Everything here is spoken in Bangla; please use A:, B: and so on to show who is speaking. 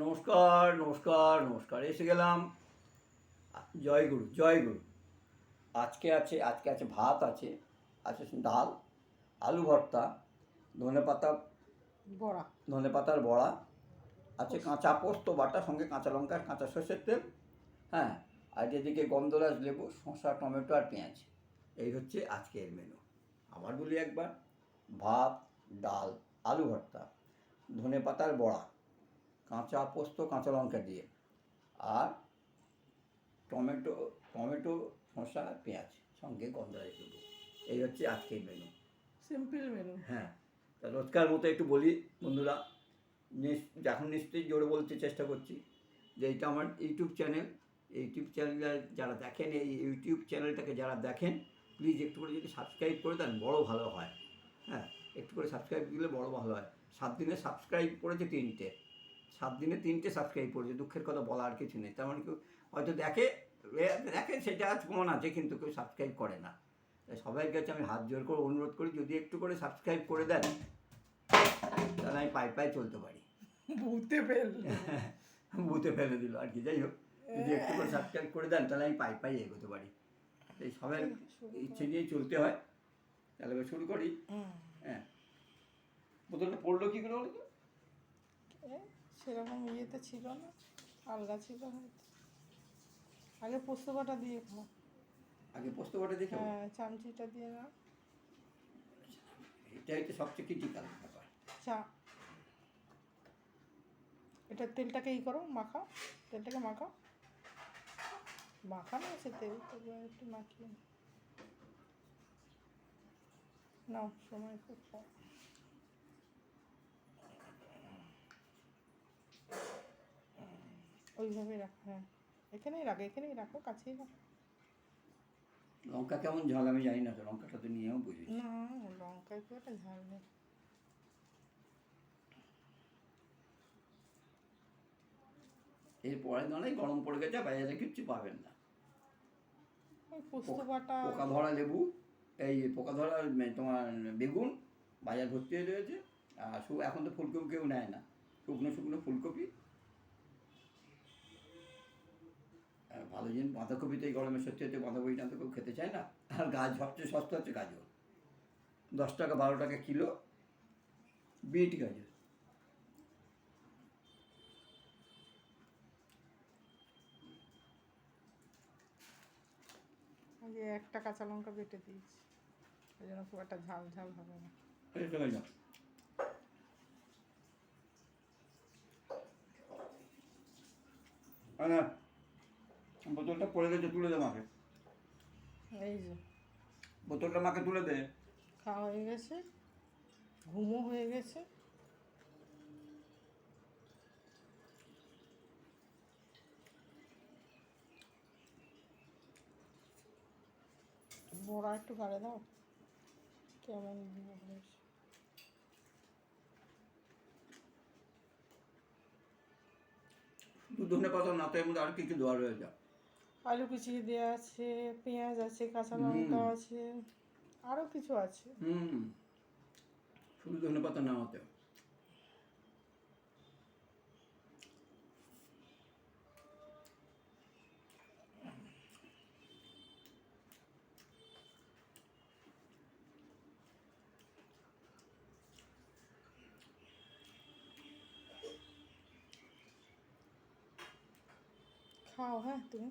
A: নমস্কার নমস্কার নমস্কার। এসে গেলাম। জয়গুরু জয়গুরু আজকে আছে আজকে আছে ভাত আছে আছে ডাল আলু ভর্তা ধনে পাতা
B: বড়া।
A: ধনে পাতার বড়া আছে কাঁচা পোস্ত বাটা সঙ্গে কাঁচা লঙ্কা কাঁচা সর্ষের তেল হ্যাঁ? আর এদিকে গন্ধরাজ লেবু শসা টমেটো আর পেঁয়াজ। এই হচ্ছে আজকের মেনু আবার বলি একবার ভাত ডাল আলু ভর্তা ধনে পাতার বড়া। কাঁচা পোস্ত কাঁচা লঙ্কা দিয়ে। আর টমেটো টমেটো শসা পেঁয়াজ সঙ্গে গন্ধ গন্ধরাজ লেবু এই হচ্ছে আজকের মেনু
B: সিম্পল মেনু
A: হ্যাঁ তা রোজকার মতো একটু বলি বন্ধুরা। এখন নিশ্চয়ই জোরে বলতে চেষ্টা করছি যে এটা আমার ইউটিউব চ্যানেল ইউটিউব চ্যানেল যারা দেখেন এই ইউটিউব চ্যানেলটাকে যারা দেখেন প্লিজ একটু করে যদি সাবস্ক্রাইব করে দেন বড় ভালো হয়। হ্যাঁ একটু করে সাবস্ক্রাইব দিলে বড় ভালো হয়। সাত দিনে সাবস্ক্রাইব করেছে তিনটে। সাত দিনে তিনটে সাবস্ক্রাইব করেছে দুঃখের কথা বলা আর কিছু নেই। তার মানে কেউ হয়তো দেখে দেখে সেটা আজ প্রমাণ আছে কিন্তু কেউ সাবস্ক্রাইব করে না। তাই সবাই কাছে আমি হাত জোর করে অনুরোধ করি যদি একটু করে সাবস্ক্রাইব করে দেন তাহলে আমি পাই পাই চলতে পারি।
B: ভূতে ফেল।
A: বুতে ফেলে দিল আর কি যাই হোক। যদি একটু করে সাবস্ক্রাইব করে দেন তাহলে আমি পাই পাই এগোতে পারি। এই সবাই ইচ্ছে নিয়েই চলতে হয়। তাহলে এবার শুরু করি। হ্যাঁ। বোতলটা পড়ল কী করে বলো তো?
B: সেরকম ইয়েতে ছিল না আলগা ছিল হয়তো। আগে পোস্ত বাটা দিয়ে খাও
A: আগে পোস্ত বাটা দেখে
B: হ্যাঁ চামচিটা দিয়ে না
A: এটা হচ্ছে সবচেয়ে ক্রিটিক্যাল ব্যাপার।
B: চা। এটা তেলটাকে ই করো মাখাও। তেলটাকে মাখাও। মাখানো আছে তেল একটু মাখিয়ে নাও। নাও সময় খুব কম। ওইভাবে রাখো হ্যাঁ। এখানেই রাখো এখানেই রাখো কাছেই রাখো।
A: লঙ্কা কেমন ঝাল আমি জানি না তো লঙ্কাটা তো নিয়েও বুঝি
B: না লঙ্কায় খুব একটা ঝাল নেই।
A: এরপরে দাঁড়াই গরম পড়ে গেছে বাজারে কিচ্ছু পাবেন না। পোকা ধরা লেবু এই পোকা ধরা মে- তোমার বেগুন বাজার ভর্তি হয়ে রয়েছে। আর এখন তো ফুলকপি কেউ নেয় না। শুকনো শুকনো ফুলকপি আর ভালো জিনিস বাঁধাকপি তো এই গরমে সত্যি হচ্ছে বাঁধাকপিটা তো কেউ খেতে চায় না। আর গাছ সবচেয়ে সস্তা হচ্ছে গাজর। দশ টাকা বারো টাকা কিলো বিট গাজর।
B: আগে একটা কাঁচা লঙ্কা বেটে দিয়েছি। ওই জন্য খুব একটা ঝাল ঝাল হবে না।
A: আরে বোতলটা পড়ে গেছে তুলে দে মাকে।
B: এই যে।
A: বোতলটা মাকে তুলে দে।
B: খাওয়া হয়ে গেছে ঘুমও হয়ে গেছে। বড়া একটু গাড়ে দাও। কেমন
A: ধনে পাতা না তো এর মধ্যে আর কিছু দেওয়া রয়ে যা
B: আলু কুচিয়ে দেওয়া আছে পেঁয়াজ আছে কাঁচা লঙ্কা আছে আরও কিছু আছে।
A: হুম। শুধু ধনে পাতা না হতে
B: খাও হ্যাঁ তুমি?